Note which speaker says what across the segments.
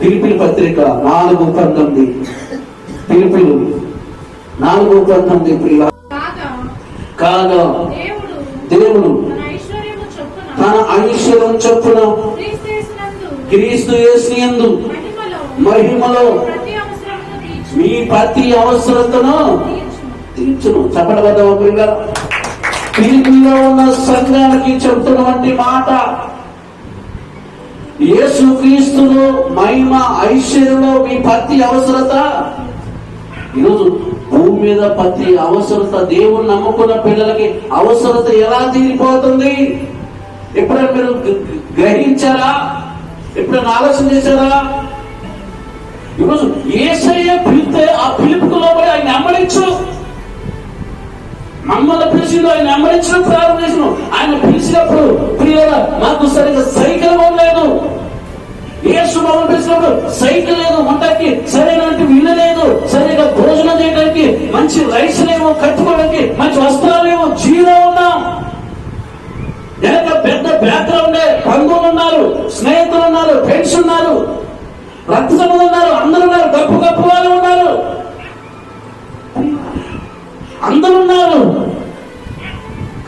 Speaker 1: పిలిపిలి పత్రిక నాలుగు పంతొమ్మిది. పిలిపిలు. నాలుగు పంతొమ్మిది ప్రియ
Speaker 2: కాగా దేవుడు తన
Speaker 1: ఐశ్వర్యం చొప్పున క్రీస్తు యేసుయందు
Speaker 2: మహిమలో
Speaker 1: మీ ప్రతి అవసరతను
Speaker 2: తీర్చును.
Speaker 1: ప్రియుల పిలిపిలో ఉన్న సంఘానికి చెప్తున్నటువంటి మాట యేసు క్రీస్తులో మహిమ ఐశ్వర్యంలో మీ ప్రతి అవసరత? ఈరోజు భూమి మీద ప్రతి అవసరత దేవుని నమ్ముకున్న పిల్లలకి అవసరత ఎలా తీరిపోతుంది? ఎప్పుడైనా మీరు గ్రహించారా? ఎప్పుడైనా ఆలోచన చేశారా? ఈరోజు ఏసయ్య పిలితే ఆ పిలుపుకు లోపలి ఆయన అమ్మడించు మమ్మల్ని పిలిచిండు ఆయన అమ్మడించడం ప్రారంభించను ఆయన పిలిచినప్పుడు ప్రియుల మాకు సరిగ్గా సైకిల్ లేదు. యేసు మమ్మల్ని పిలిచినప్పుడు సైకిల్ లేదు ఉండడానికి సరైనటువంటి ఇల్లు లేదు. సరిగా భోజనం చేయడానికి మంచి రైస్ లేవు కట్టుకోవడానికి మంచి వస్త్రాలు లేవు జీరో ఉన్నాం. వెనక పెద్ద బ్యాక్గ్రౌండ్ బంధువులు ఉన్నారు స్నేహితులు ఉన్నారు ఫ్రెండ్స్ ఉన్నారు రక్త ఉన్నారు అందరు ఉన్నారు గప్పు గప్పు వాళ్ళు ఉన్నారు. అందరూ ఉన్నారు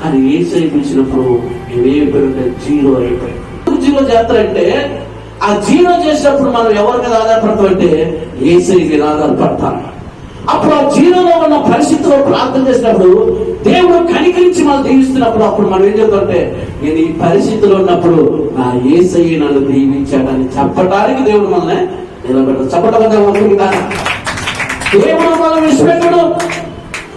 Speaker 1: కానీ ఏసై పిలిచినప్పుడు ఏమైపోయిందంటే జీరో అయిపోయింది జీరో జాతర అంటే ఆ జీరో చేసినప్పుడు మనం ఎవరి మీద ఆధారపడతాం అంటే ఏసై మీద ఆధారపడతాం అప్పుడు ఆ జీరోలో ఉన్న పరిస్థితిలో ప్రార్థన చేసినప్పుడు దేవుడు కనికరించి మనం దీవిస్తున్నప్పుడు అప్పుడు మనం ఏం చెప్తుంటే నేను ఈ పరిస్థితిలో ఉన్నప్పుడు నా ఏసై నన్ను దీవించాడని చెప్పడానికి దేవుడు మనల్ని నిలబెడతాడు. చెప్పడం దేవుడు మనం విడిచిపెట్టడు.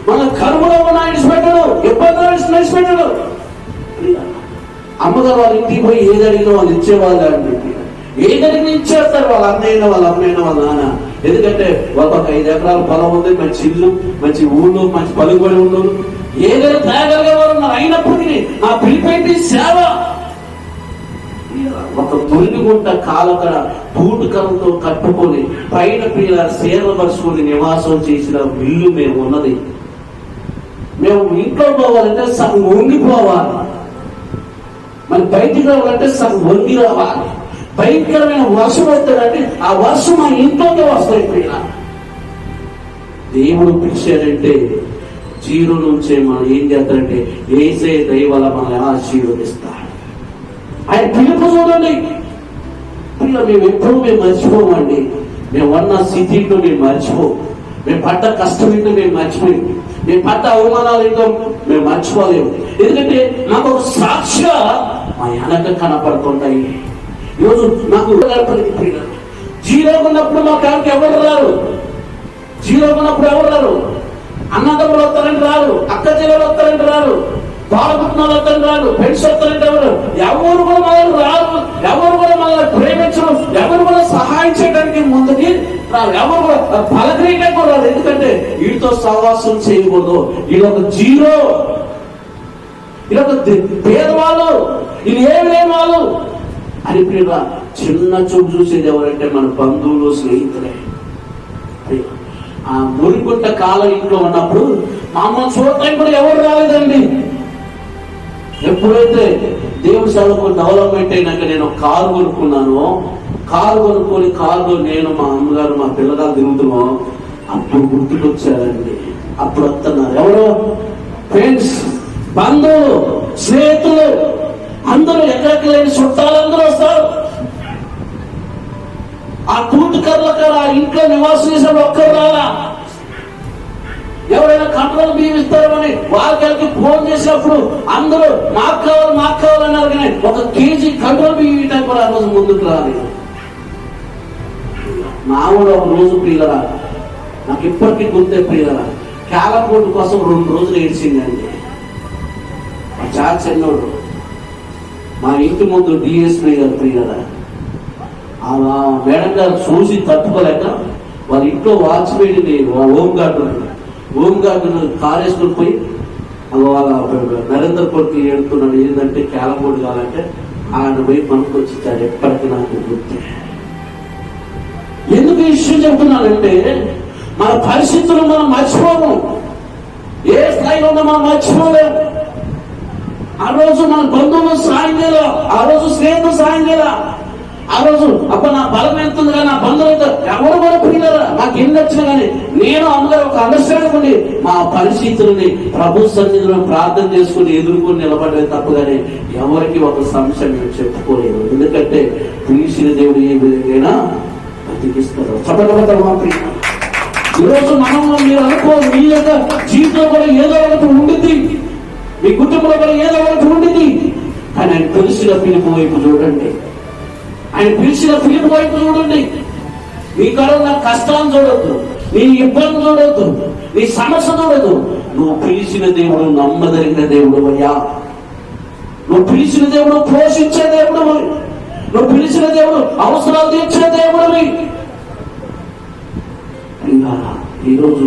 Speaker 1: మన కరువులో ఉన్న విడిచిపెట్టడు ఇబ్బందులు విడిచిపెట్టడు అమ్మగారు వాళ్ళ ఇంటికి పోయి ఏది అడిగినా వాళ్ళు ఇచ్చేవాళ్ళు అండి ఏది ఇచ్చేస్తారు వాళ్ళ అన్నయ్య వాళ్ళ అమ్మాయిన వాళ్ళ నాన్న. ఎందుకంటే వాళ్ళకి ఒక ఐదు ఎకరాల పొలం ఉంది మంచి ఇల్లు మంచి ఊళ్ళు మంచి పలుకుబడి ఉండు. ఏదైనా తేగలిగేవారు ఉన్నారు. అయినప్పటికీ నా పిలిపేంటి సేవ. ఒక తొలిగుంట కాలకడ బూటుకలతో కట్టుకొని పైన ప్రియుల సేవ పరుచుకొని నివాసం చేసిన ఇల్లు మేము ఉన్నది. మేము ఇంట్లో పోవాలంటే సగం వంగిపోవాలి. మరి బయటికి రావాలంటే సగం వంగి రావాలి. భయంకరమైన వర్షం వస్తుందంటే ఆ వర్షం మన ఇంట్లోకే వస్తాయి పిల్ల దేవుడు పిలిచాడంటే జీరో నుంచే మనం ఏం చేస్తారంటే ఏసే దైవాల మనల్ని ఆశీర్వదిస్తాడు ఆయన పిలుపు చూడండి. పిల్ల మేము ఎప్పుడూ మేము మర్చిపోమండి మేము ఉన్న స్థితిలో మేము మర్చిపో మేము పడ్డ కష్టం ఏంటో మేము మర్చిపోయి మేము పడ్డ అవమానాలు ఏంటో మేము మర్చిపోలేము. ఎందుకంటే మాకు ఒక సాక్ష్య మా వెనక కనపడుతుంటాయి. ఈరోజు నాకు జీరో ఉన్నప్పుడు మా కాడికి ఎవరు రారు? జీరో ఉన్నప్పుడు ఎవరు రారు? అన్నదమ్ములు వస్తారంటే రారు అక్క చెల్లెలు వస్తారంటే రారు. బాలపుట్నాలు వస్తారంటే రారు ఫ్రెండ్స్ వస్తారంటే ఎవరు? ఎవరు కూడా మనల్ని రారు ఎవరు కూడా మనల్ని ప్రేమించరు. ఎవరు కూడా సహాయం చేయడానికి ముందుకి రారు. ఎవరు కూడా పలకరీయడానికి కూడా ఎందుకంటే వీటితో సహవాసం చేయకూడదు. ఇది ఒక జీరో. ఇది ఒక పేదవాళ్ళు ఇది ఏమి లేని వాళ్ళు అని ప్రియుల చిన్న చూపు చూసేది ఎవరంటే మన బంధువులు స్నేహితులే. ఆ మురిగుంట కాలం ఇంట్లో ఉన్నప్పుడు మా అమ్మ చూడటానికి కూడా ఎవరు రాలేదండి? ఎప్పుడైతే దేవుడు చదువుకు డెవలప్మెంట్ అయినాక నేను కారు కొనుక్కున్నాను కారు కొనుక్కొని కారులో నేను మా అమ్మగారు మా పిల్లగా తిరుగుతున్నాం అప్పుడు గుర్తుకొచ్చారండి. అప్పుడు వస్తున్నారు ఎవరు? ఫ్రెండ్స్ బంధువులు స్నేహితులు అందరూ ఎక్కడికి లేని చుట్టాలందరూ వస్తారు. ఆ కూటు కర్రల ఆ ఇంట్లో నివాసం చేసిన ఒక్కరు రాలా. ఎవరైనా కంట్రోల్ బియ్యం ఇస్తారని వాళ్ళకి ఫోన్ చేసినప్పుడు అందరూ మాకు కావాలి మాకు కావాలన్నారు కానీ ఒక కేజీ కంట్రోల్ బియ్యం ఇవ్వడానికి కూడా ఆ రోజు ముందుకు రాలేదు. నా కూడా ఒక రోజు ప్రియులరా నాకు ఇప్పటికీ గుర్తే ప్రియులరా క్యాలపోటు కోసం రెండు రోజులు ఏడ్చిందండి మా చాలా చిన్నోడు మా ఇంటి ముందు డిఎస్పీ గారు ప్రియులరా ఆ మేడం గారు చూసి తట్టుకోలేక వాళ్ళ ఇంట్లో వాచ్ వాచ్మెన్ హోమ్ గార్డు ఉన్నాడు. హోమ్ గార్డు వేసుకొని పోయి వాళ్ళ నరేంద్ర కొడుకు ఏడుతున్నాడు. ఏంటంటే కేలమూడు కావాలంటే ఆయన పోయి పనుకొచ్చి వచ్చిచ్చాడు ఎప్పటికీ నాకు గుర్తే. ఎందుకు ఈ విషయం చెప్తున్నానంటే మన పరిస్థితులు మనం మర్చిపోము. ఏ స్థాయిలో ఉన్నా మనం మర్చిపోలేము ఆ రోజు మన బంధువులు సాయం ఆ రోజు స్నేహితులు సాయం ఆ రోజు అబ్బ నా బలం ఎంత ఉంది కానీ నా బంధువులతో ఎవరు కూడా పిల్లరా? నాకు ఎన్ని వచ్చినా కానీ నేను అమ్మగారు ఒక అండర్స్టాండింగ్ ఉండి మా పరిస్థితులని ప్రభు సన్నిధిలో ప్రార్థన చేసుకుని ఎదుర్కొని నిలబడలేదు తప్పు కానీ ఎవరికి ఒక సమస్య మేము చెప్పుకోలేదు. ఎందుకంటే పిలిచిన దేవుడు ఏ విధంగా బతికిస్తారు చెప్పగలుగుతారు మా ప్రియ. ఈరోజు మనం మీరు అనుకో మీ యొక్క జీవితంలో కూడా ఏదో ఒకటి ఉండింది మీ కుటుంబంలో కూడా ఏదో ఒకటి ఉండింది కానీ ఆయన పిలిచిన పిలుపు వైపు చూడండి. ఆయన పిలిచిన పిలుపు వైపు చూడండి. నీ కడున్న కష్టాన్ని చూడొద్దు. నీ ఇబ్బంది చూడొద్దు. నీ సమస్య చూడదు నువ్వు పిలిచిన దేవుడు నమ్మదగిన దేవుడు అయ్యా. నువ్వు పిలిచిన దేవుడు పోషించే దేవుడు నువ్వు. పిలిచిన దేవుడు అవసరాలు తీర్చే దేవుడివి ఈరోజు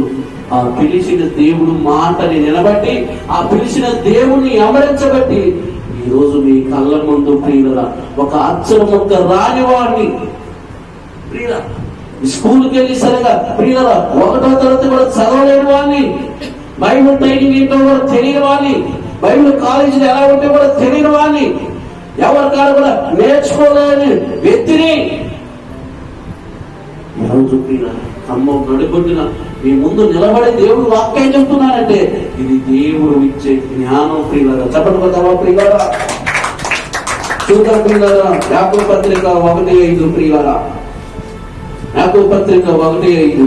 Speaker 1: ఆ పిలిచిన దేవుడు మాటని నిలబట్టి ఆ పిలిచిన దేవుణ్ణి అమరించబట్టి ఈరోజు మీ కళ్ళ ముందు ప్రియుల ఒక అచ్చల మొక్క రాని వాడిని ప్రియుల స్కూల్కి వెళ్ళి సరిగా ప్రియుల ఒకటో తరగతి కూడా చదవలేని వాడిని. బైబిల్ ట్రైనింగ్ ఏంటో కూడా తెలియని వాడిని. బైబిల్ కాలేజీలో ఎలా ఉంటే కూడా తెలియని వాడిని. ఎవరికారు కూడా నేర్చుకోలేని వ్యక్తిని. ఈరోజు ప్రియుల ఖమ్మం నడుపుంటున్న మీ ముందు నిలబడి దేవుడు వాక్యం చెప్తున్నానంటే ఇది దేవుడు ఇచ్చే జ్ఞానం ప్రియులరా. చెప్పండి కదా ప్రియులరా. చూద్దాం ప్రియులరా యాకో పత్రిక ఒకటి ఐదు ప్రియులరా. యాకో పత్రిక ఒకటి ఐదు.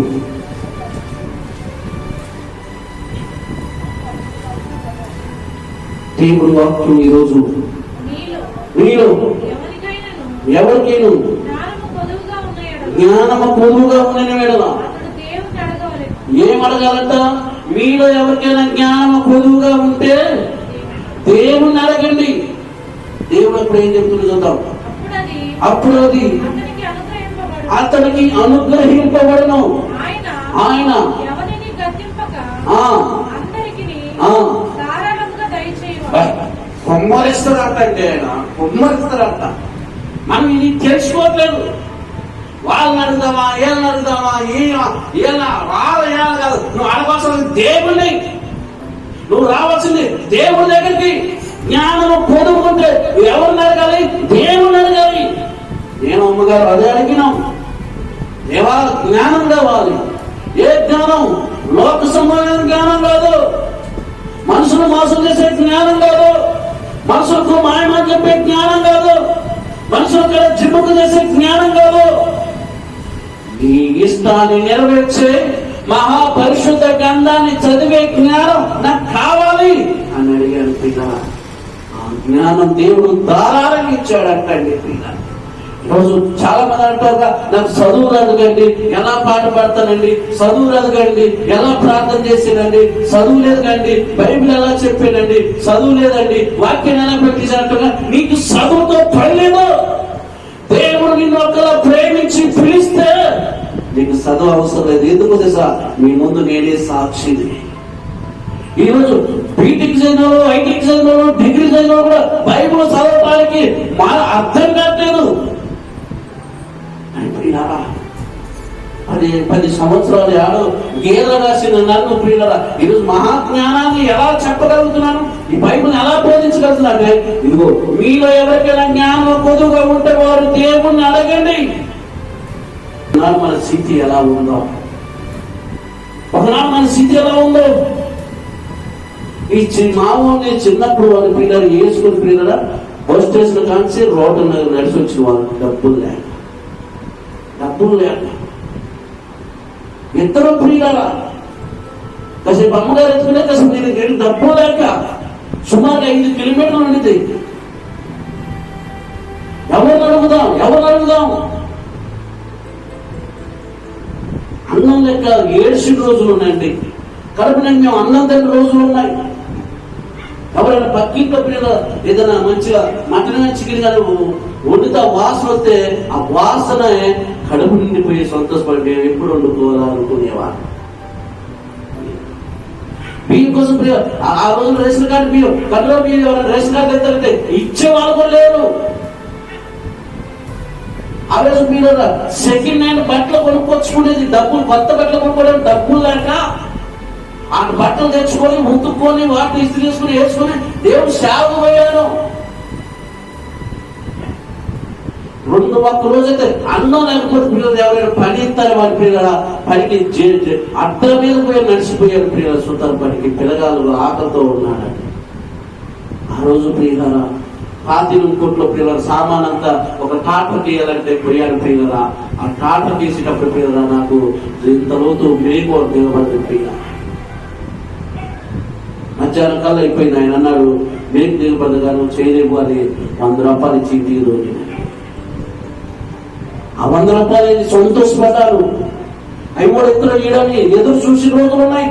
Speaker 1: దేవుడు వాక్యం ఈరోజు
Speaker 2: ఎవరికైనాను?
Speaker 1: ఎవరికైనా
Speaker 2: జ్ఞానము పొదువుగా ఉన్న ఎడల
Speaker 1: జ్ఞానము పొదువుగా ఉండని వేళ
Speaker 2: అతడు
Speaker 1: మీలో ఎవరికైనా జ్ఞానము పొదువుగా ఉంటే దేవుణ్ణి అడగండి. దేవుడు అప్పుడు ఏం చెప్తుంది చూద్దాం. అప్పుడు అది
Speaker 2: అతనికి
Speaker 1: అనుగ్రహింపబడను.
Speaker 2: ఆయన
Speaker 1: ఆయన ఆయన. కొమ్మరిస్తారంట. మనం ఇది తెలుసుకోవట్లేదు వాళ్ళని అడుగుదామా వీళ్ళని అడుగుదామా ఏళ్ళ వాళ్ళ ఏళ్ళ కాదు. నువ్వు అడగాల్సిన దేవుణ్ణి. నువ్వు రావాల్సింది దేవుడి దగ్గరికి. జ్ఞానము పొందుకుంటే నువ్వు ఎవరిని అడగాలి దేవుణ్ణి అడగాలి నేను అమ్మగారు అదే అడిగినాం. దేవా జ్ఞానం కావాలి. ఏ జ్ఞానం? లోక సంబంధమైన జ్ఞానం కాదు. మనుషులు మోసం చేసే జ్ఞానం కాదు. మనుషులకు మాయమని చెప్పే జ్ఞానం కాదు. మనుషులకు జిమ్ముకు చేసే జ్ఞానం కాదు. నీ ఇష్టాన్ని నెరవేర్చే మహాపరిశుద్ధ గ్రంథాన్ని చదివే జ్ఞానం నాకు కావాలి అని అడిగాను పిల్ల ఆ జ్ఞానం దేవుడు ధారాళంగా ఇచ్చాడంటండి పిల్ల ఈరోజు చాలా మంది అంటారు నాకు చదువు రాదు కండి ఎలా పాట పాడతానండి చదువు రాదు కండి ఎలా ప్రార్థన చేసేనండి చదువు లేదు కండి బైబిల్ ఎలా చెప్పానండి చదువు లేదండి వాక్యం ఎలా పెట్టించినట్టుగా నీకు చదువుతో పని లేదు. దేవుడు నిన్ను ఒకలా ప్రేమించి చదువు అవసరం లేదు. ఎందుకు తెలుసా? మీ ముందు నేనే సాక్షిని ఈరోజు బీటెక్ చదివిన వాళ్ళు ఐటీకి చదివిన వాళ్ళు డిగ్రీ చదివిన కూడా బైబుల్ చదవటానికి మా అర్థం కావట్లేదు. ప్రియులారా పది పది సంవత్సరాలు ఆడు గీత రాసిన నన్ను ప్రియులరా ఈరోజు మహాజ్ఞానాన్ని ఎలా చెప్పగలుగుతున్నాను ఈ బైబిల్ ఎలా బోధించగలుగుతున్నాను ఇదిగో మీలో ఎవరికైనా జ్ఞానం పొదువుగా ఉంటే వారు దేవుణ్ణి అడగండి. ఒకనాడు మన స్థితి ఎలా ఉందో. ఒకనాడు మన స్థితి ఎలా ఉందో. ఈ చి- మామూలు చిన్నప్పుడు వాళ్ళ పిల్లలు వేసుకుని పిల్లల బస్ స్టేషన్ కాంచి రోడ్డు మీద నడిచి వచ్చిన వాళ్ళు డబ్బులు లేక. డబ్బులు లేక. ఇద్దరు ప్రియులరా కాసేపు అమ్మగారు ఎత్తుకునే కాసేపు నేను వెళ్ళి డబ్బు లేక సుమారు ఐదు కిలోమీటర్లు ఉండింది ఎవరు అడుగుదాం? ఎవరు అడుగుదాం? అన్నం లెక్క ఏడ్చిన రోజులు ఉన్నాయండి కడుపు నేను మేము అన్నం దగ్గర రోజులు ఉన్నాయి. ఎవరైనా పక్కింట్లో పిల్లల ఏదైనా మంచిగా మటన్ చికెన్ కానీ వండుతా వాసన వస్తే ఆ వాసన కడుపు నిండిపోయి సంతోషపడి మేము ఎప్పుడు వండుకోవాలనుకునేవారు. బియ్యం కోసం ఆ- రోజు రేషన్ కార్డు బియ్యం కల్లో బియ్యం ఎవరైనా రేషన్ కార్డు ఎత్తారంటే ఇచ్చే వాళ్ళు కూడా లేరు. ఆ రోజు మీరు సెకండ్ హ్యాండ్ బట్టలు కొనుక్కొచ్చుకునేది డబ్బులు కొత్త బట్టలు కొనుక్కోవడం డబ్బులు లేక ఆ బట్టలు తెచ్చుకొని ఉతుక్కొని వాటిని ఇస్త్రీ చేసుకుని వేసుకుని దేవుడు సేవకు పోయాను రెండు ఒక్క రోజైతే అన్నం లేకపోతే పిల్లలు ఎవరైనా పని ఇస్తారు వారి పిల్లల పనికి జే- అద్దం మీద పోయి నడిచిపోయారు పిల్లల సుతారు పనికి పిల్లగాళ్ళు ఆకలితో ఉన్నాడు ఆ రోజు ప్రియుల పాతినం కోట్ల పిల్లల సామాన్ అంతా ఒక టాటర్ తీయాలంటే పోయారు పిల్లరా ఆ టాటర్ తీసేటప్పుడు పిల్లరా నాకు ఇంత లోతు మేకు నిలబడి పిల్ల మధ్యాహ్నం కల్లా అయిపోయింది ఆయన అన్నాడు మేకు నిలబడగా నువ్వు చేయలేవు అని వంద రూపాయలు ఇచ్చి ఇంటికి రోజు ఆ వంద రూపాయలు సంతోషపడ్డారు. అవి కూడా ఎత్తున ఇయడని ఎదురు చూసిన రోజులు ఉన్నాయి.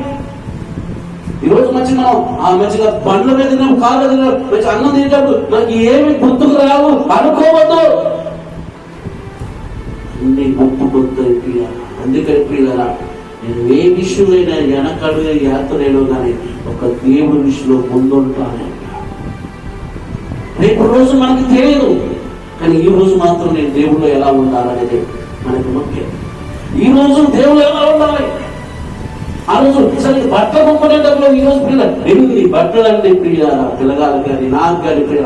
Speaker 1: ఈ రోజు మంచి మనం ఆ మంచిగా పండ్ల మీద తిన్నాం కాళ్ళ తిన్నాం మంచి అన్నం తినేటప్పుడు మనకి ఏమి గుర్తుకు రావు అనుకోవద్దు. అన్ని గుర్తు గుర్తు అందుకని ప్రియులరా నేను ఏ విషయమైనా వెనకడుగు యాత్రలో కానీ ఒక దేవుడి విషయంలో ముందుంటాను. రేపు రోజు మనకి తెలియదు కానీ ఈ రోజు మాత్రం నేను దేవుళ్ళు ఎలా ఉండాలనేది మనకు ముఖ్యం. ఈ రోజు దేవుడు ఎలా ఉండాలి? ఆ రోజు సరే బట్టలు కొనుక్కునేటప్పుడు ఈ రోజు పిల్లలు ఎన్ని బట్టలు అంటే ప్రియారా పిల్లగాలు కానీ నాకు కానీ ప్రియ?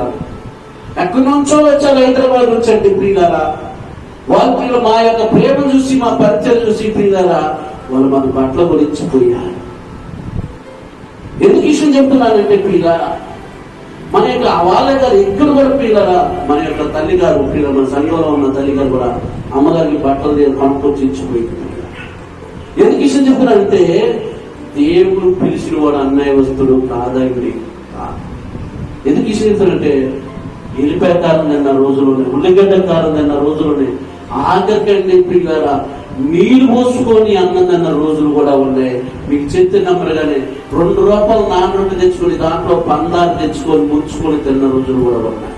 Speaker 1: ఎక్కడి నుంచో వచ్చారు హైదరాబాద్ నుంచి అండి ప్రియులారా. వాళ్ళ పిల్లలు మా యొక్క ప్రేమ చూసి మా పరిచయం చూసి ప్రియులారా వాళ్ళు మన బట్టలు గురించిపోయారు ఎందుకు విషయం చెప్తున్నానంటే ప్రియులారా మన యొక్క వాళ్ళ గారు ఎక్కడ కూడా పిల్లరా మన యొక్క తల్లి గారు పిల్లలు మన సంఘంలో ఉన్న తల్లి గారు కూడా అమ్మగారికి బట్టలు కొనుక్కొచ్చి ఇచ్చిపోయింది ఎందుకు విషయం చెప్తున్నానంటే దేవుడు పిలిచిన వాడు అన్నయ్య వస్తుడు కాదండి ఎందుకు విషయం చెప్తానంటే ఎలిపాయ కారణం తిన్న రోజులోనే ఉల్లిగడ్డ కారం తిన్న రోజులోనే ఆఖరికండి పిల్లరా నీళ్ళు పోసుకొని అన్నం తిన్న రోజులు కూడా ఉన్నాయి. మీకు చెప్తే నమ్మరుగానే రెండు రూపాయలు నాన్నరొట్టి తెచ్చుకొని దాంట్లో పందాలు తెచ్చుకొని ముంచుకొని తిన్న రోజులు కూడా ఉన్నాయి.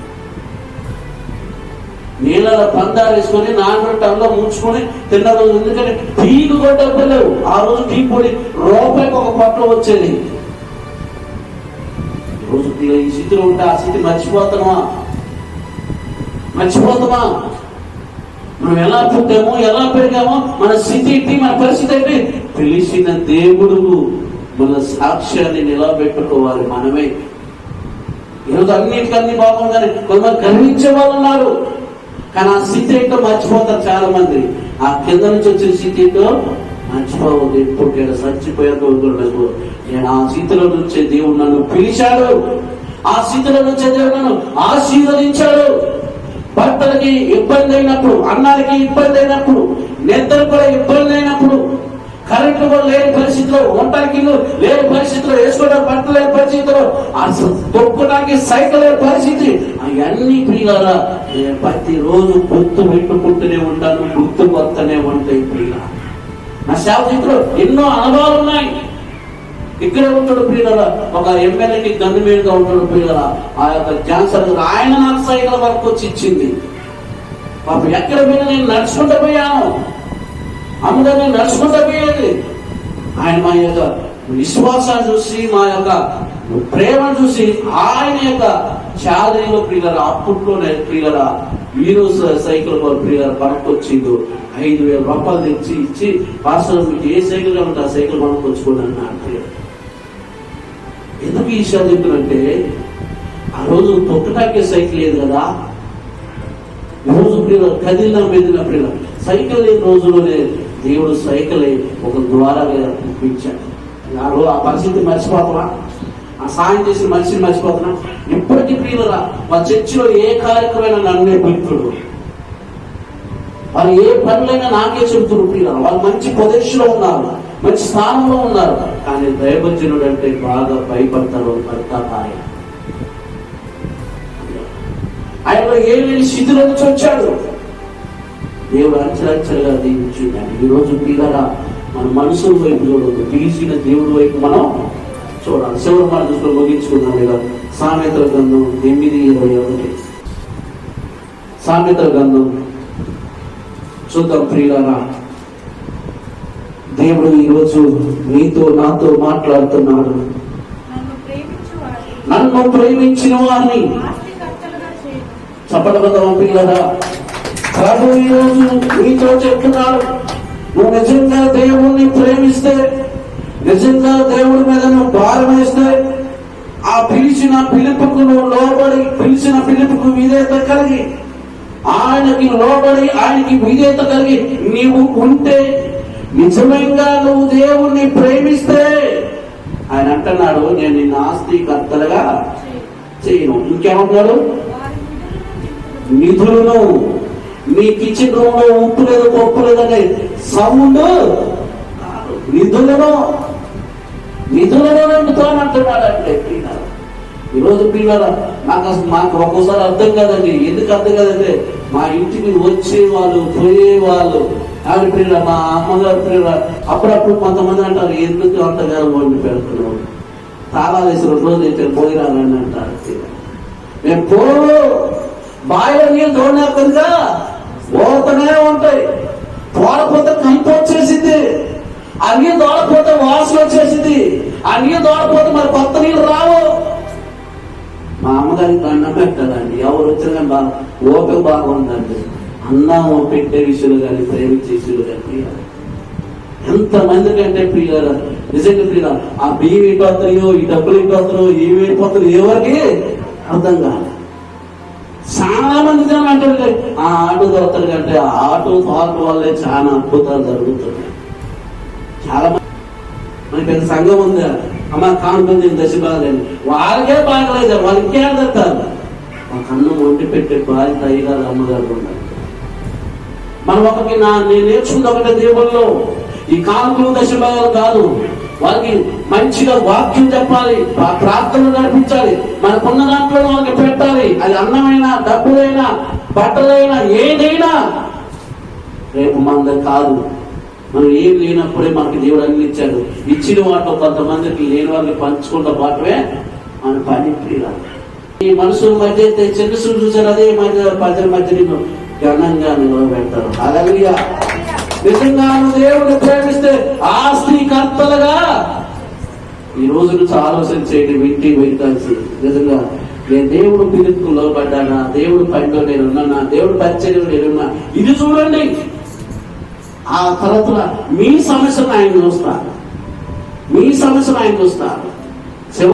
Speaker 1: నీళ్ళలో పందాలు వేసుకొని నాన్నరొట్టి అల్లం ముంచుకొని తిన్న రోజు ఎందుకంటే టీకు కూడా డబ్బులు లేవు. ఆ రోజు టీ పొడి రూపాయికి ఒక పొట్ల వచ్చేది. రోజు ఈ స్థితిలో ఉంటే ఆ స్థితి మర్చిపోతామా? మర్చిపోతామా? మనం ఎలా పుట్టామో ఎలా పెరిగామో మన స్థితి ఏంటి మన పరిస్థితి ఏంటి? పిలిచిన దేవుడు మన సాక్ష్యాన్ని నిలబెట్టుకోవాలి మనమే. ఈరోజు అన్నిటికన్నీ బాగుందని కొంతమంది గర్వించే వాళ్ళు ఉన్నారు. కానీ ఆ స్థితి ఏంటో మర్చిపోతారు చాలా మంది ఆ కింద నుంచి వచ్చిన స్థితి ఏంటో మర్చిపోవద్దు. ఎప్పుడు నేను చచ్చిపోయాక వదలలేదు. నేను ఆ స్థితిలో నుంచే దేవుడు నన్ను పిలిచాడు. ఆ స్థితిలో నుంచే దేవుడు నన్ను ఆశీర్వదించాడు. భర్తలకి ఇబ్బంది అయినప్పుడు అన్నాలకి ఇబ్బంది అయినప్పుడు నిద్ర కూడా ఇబ్బంది అయినప్పుడు కరెంటు కూడా లేని పరిస్థితిలో ఒంటరికి లేని పరిస్థితిలో వేసుకోవడం బట్టలు అసలు తొక్కడానికి సైకిల్ పరిస్థితి. అవన్నీ ప్రియులారా నేను ప్రతిరోజు గుర్తు పెట్టుకుంటూనే ఉంటాను గుర్తు వస్తూనే ఉంటాయి ప్రియుల నా సేవ జీవితంలో ఎన్నో అనుభవాలు ఉన్నాయి. ఇక్కడే ఉంటాడు ప్రియుల ఒక ఎమ్మెల్యేకి గన్ను మీదుగా ఉంటాడు ప్రియుల ఆ యొక్క క్యాన్సర్ ఆయన నాకు సైకిల్ వరకు వచ్చి ఇచ్చింది. పాపం ఎక్కడ మీద నేను నడుచుకుంటూ పోయాను. అమ్మగారు నేను నడుచుకుంటూ పోయేది. ఆయన మా యొక్క విశ్వాసాన్ని చూసి మా యొక్క ప్రేమను చూసి ఆయన యొక్క చాదరిలో ప్రియులరా అప్పట్లోనే ప్రియులరా హీరో సైకిల్ ప్రియుల కొనుక్కొచ్చిండు ఐదు వేల రూపాయలు తెచ్చి ఇచ్చి పాస్టర్ మీకు ఏ సైకిల్ కావాలంటే ఆ సైకిల్ కొనుక్కొచ్చుకోండి అన్నాడు ప్రియులు. ఎందుకు ఈ విషయాలు చెప్తున్నంటే ఆ రోజు తొక్కటాకే సైకిల్ లేదు కదా. రోజు ప్రియుల కదిలిన మెదిలిన ప్రియుల. సైకిల్ లేని రోజులోనే దేవుడు సైకిల్ ఒక ద్వారా ఇప్పించాడు ఆ రోజు ఆ పరిస్థితి మర్చిపోతావా? ఆ సాయం చేసిన మనిషిని మర్చిపోతున్నా. ఇప్పటికీ ప్రియులరా మా చర్చిలో ఏ కార్యక్రమైనా నన్నే పిలుతుడు వాళ్ళు ఏ పనులైనా నాకే చెబుతున్నారు ప్రియులరా. వాళ్ళు మంచి పొజిషన్లో ఉన్నారు మంచి స్థానంలో ఉన్నారు. కానీ దైవజనుడు అంటే బాగా భయపడతారు భర్త ఆయన ఆయన లేని స్థితిలో నుంచి వచ్చాడు దేవుడు అంచలంచలుగా దీవించున్నాడు. ఈ రోజు పిల్లరా మన మనసు వైపు చూడదు పిలిచిన దేవుడి వైపు మనం చూడాలి. శివుడు మన దృష్టిలో ముగించుకుందాం లేదా సామెతల గ్రంథం ఎనిమిది ఇరవై ఒకటి. సామెతల గ్రంథం చూద్దాం ప్రియులారా. దేవుడు ఈరోజు మీతో నాతో మాట్లాడుతున్నాడు.
Speaker 2: నన్ను
Speaker 1: ప్రేమించిన వారిని. చప్పటబద్ధం పిల్లరా ప్రభు ఈరోజు నీతో చెప్తున్నాడు. నువ్వు నిజంగా దేవుణ్ణి ప్రేమిస్తే నిజంగా దేవుడి మీద నువ్వు భారం వేస్తే ఆ పిలిచిన పిలుపుకు నువ్వు లోబడి పిలిచిన పిలుపుకు విధేయత కలిగి ఆయనకి లోబడి ఆయనకి విధేయత కలిగి నీవు ఉంటే నిజంగా నువ్వు దేవుణ్ణి ప్రేమిస్తే ఆయన అంటున్నాడు నేను నిన్ను ఆస్తికర్తలుగా చేయను.
Speaker 2: ఇంకేమన్నాడు నిధులను
Speaker 1: నీ మీ కిచెన్ రూమ్లో ఉప్పు లేదు పప్పు లేదనే సౌండ్ నిధులను నిధులను నింపుతానంటున్నాడు పిల్లలు ఈరోజు పిల్లల నాకు అసలు మాకు ఒక్కోసారి అర్థం కాదండి. ఎందుకు అర్థం కాదంటే మా ఇంటికి వచ్చే వాళ్ళు పోయే వాళ్ళు ఆవిడ పిల్ల మా అమ్మగారు పిల్ల అప్పుడప్పుడు కొంతమంది అంటారు ఎందుకు అంతగారు వండి పెడుతున్నావు? తాళాలు వేసి రెండు రోజులు అయితే పోయిరాలని అంటారు మేము పోవు బాయిలో నీళ్ళు తోడినాకగా పోతూనే ఉంటాయి. తోడపోతే కంపు వచ్చేసింది. అన్ని దోడకపోతే వాసన వచ్చేసింది అన్ని దోడపోతే మరి కొత్త నీళ్ళు రావు. మా అమ్మగారికి దండం పెట్టదండి. ఎవరు వచ్చినా కానీ బాగా ఓపిక బాగుందండి. అన్నం పెట్టే విషయంలో కానీ ప్రేమించే విషయంలో కానీ ఎంతమంది కంటే ప్రియుల నిజంగా ప్రియుల ఆ బియ్యం ఇటు వస్తున్నాయో ఈ డబ్బులు ఇటు వస్తున్నాయో ఏమి వెళ్ళిపోతారో ఎవరికి అర్థం కాదు. చాలా మంది జనం అంటారు ఆ ఆటో దొరుకుతారు కంటే ఆ ఆటో తోట వల్లే చాలా అద్భుతాలు జరుగుతున్నాయి. చాలా మంది మనకి పెద్ద సంఘం ఉంది అమ్మ కానుకుంది దశ బాగాలేదు వాళ్ళకే బాగలేదు వాళ్ళకి ఇంకేం తెస్తారు మా కన్ను వండి పెట్టే బాధ్యత అయ్యగారు అమ్మగారు మనం ఒకటి నా నేను నేర్చుకుంది ఒకటే దేవుల్లో. ఈ కానుకలు దశ భాగాలు కాదు. వాళ్ళకి మంచిగా వాక్యం చెప్పాలి ప్రార్థనలు నడిపించాలి. మనకున్న దాంట్లో వాళ్ళకి పెట్టాలి. అది అన్నమైనా డబ్బులైనా బట్టలైనా ఏదైనా. రేపు మంద కాదు. మనం ఏం లేనప్పుడే మనకి దేవుడు అన్ని ఇచ్చాడు ఇచ్చిన వాటిలో కొంతమందికి లేని వాళ్ళకి పంచుకున్న పాటమే మన పని ఈ మనుషుల మధ్య అయితే చెల్లుసులు చూసారు అదే మధ్య ప్రజల మధ్య నిన్ను ఘనంగా నిలవబెడతారు అలలియా నిజంగా దేవుడు ప్రేమిస్తే ఆస్తికర్తలుగా ఈ రోజు నుంచి ఆలోచన చేయండి వింటి వెళ్తాల్సి నిజంగా నేను దేవుడు పిలుపుకు లోపడ్డానా దేవుడు పనిలో నేను ఉన్నానా? దేవుడు పరిచర్యలో నేనున్నా ఇది చూడండి. ఆ తర్వాత మీ సమస్యను ఆయన చూస్తారు. మీ సమస్యను ఆయన చూస్తారు.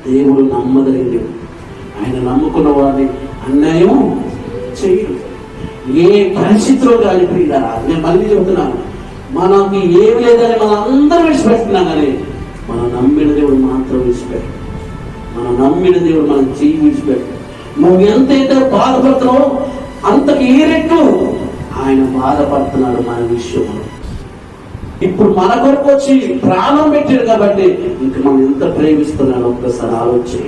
Speaker 1: దేవుడు నమ్మదగింది ఆయన నమ్ముకున్న వారిని అన్యాయం చేయడు ఏ పరిస్థితిలో కానీ ప్రియులారా, నేను మళ్ళీ చెబుతున్నాను. మనకి ఏమి లేదని మనం అందరం విడిచిపెడుతున్నాం కానీ మనం నమ్మిన దేవుడు మాత్రం విడిచిపెట్టు మనం నమ్మిన దేవుడు మనం చేయి విడిచిపెట్టు నువ్వు ఎంతైతే బాధపడుతున్నావో అంతకు ఏ రెట్లు ఆయన బాధపడుతున్నాడు మన విషయంలో. ఇప్పుడు మన కొరకు వచ్చి ప్రాణం పెట్టాడు కాబట్టి ఇంక మనం ఎంత ప్రేమిస్తున్నాడు ఒక్కసారి ఆలోచించి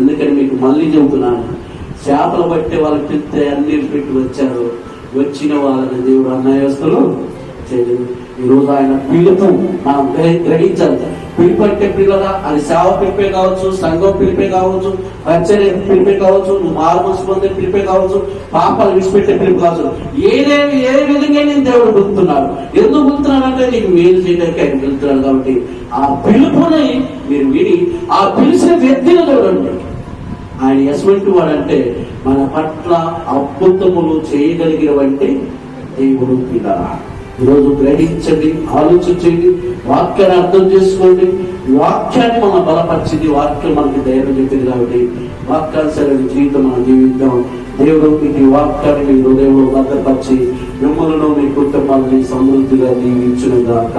Speaker 1: ఎందుకని మీకు మళ్ళీ చెబుతున్నాను చేపలు పట్టే వాళ్ళకి పిలిస్తే అన్ని పెట్టి వచ్చారు. వచ్చిన వాళ్ళని దేవుడు అన్నయస్తులు చేయలేదు. ఈరోజు ఆయన పిలుపు మనం గ్రహించాలి. పిలుపు అంటే పిల్లగా అది సేవ పిలిపే కావచ్చు సంఘం పిలిపే కావచ్చు పరిచర్య పిలిపే కావచ్చు నువ్వు మారు మనసు పొందే పిలిపే కావచ్చు పాపాలు విడిచిపెట్టే పిలుపు కావచ్చు. ఏదే ఏ విధంగా నేను దేవుడు గుర్తున్నాను? ఎందుకు పిలుస్తున్నాడంటే నీకు మేలు చేయడానికి ఆయన పిలుస్తున్నాడు కాబట్టి ఆ పిలుపుని మీరు విని ఆ పిలిచిన వ్యక్తిని చూడండి ఆయన ఎటువంటి వాడంటే మన పట్ల అద్భుతములు చేయగలిగినవంటి దేవుడు పిల్లరా ఈరోజు గ్రహించండి ఆలోచించండి వాక్యాన్ని అర్థం చేసుకోండి. వాక్యాన్ని మనం బలపరిచింది వాక్యం మనకి ధైర్యం చెప్పింది కాబట్టి వాక్యానుసరైన జీవితం మనం జీవిద్దాం. దేవుడు మీ వాక్యాన్ని మీ హృదయంలో భద్రపరిచి మిమ్మల్ని మీ కుటుంబాన్ని సమృద్ధిగా దీవించును గాక